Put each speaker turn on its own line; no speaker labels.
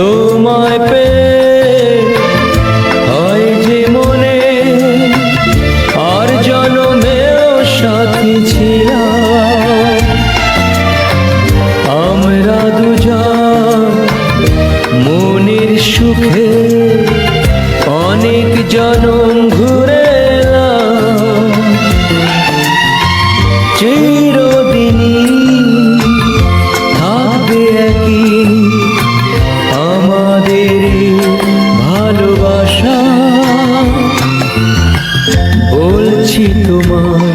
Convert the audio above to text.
তোমায় পে হয় যে মনে আর জনমেও সাথী ছিলাম। আমরা দুজন মনের সুখে অনেক জনম ঘুরে তোমার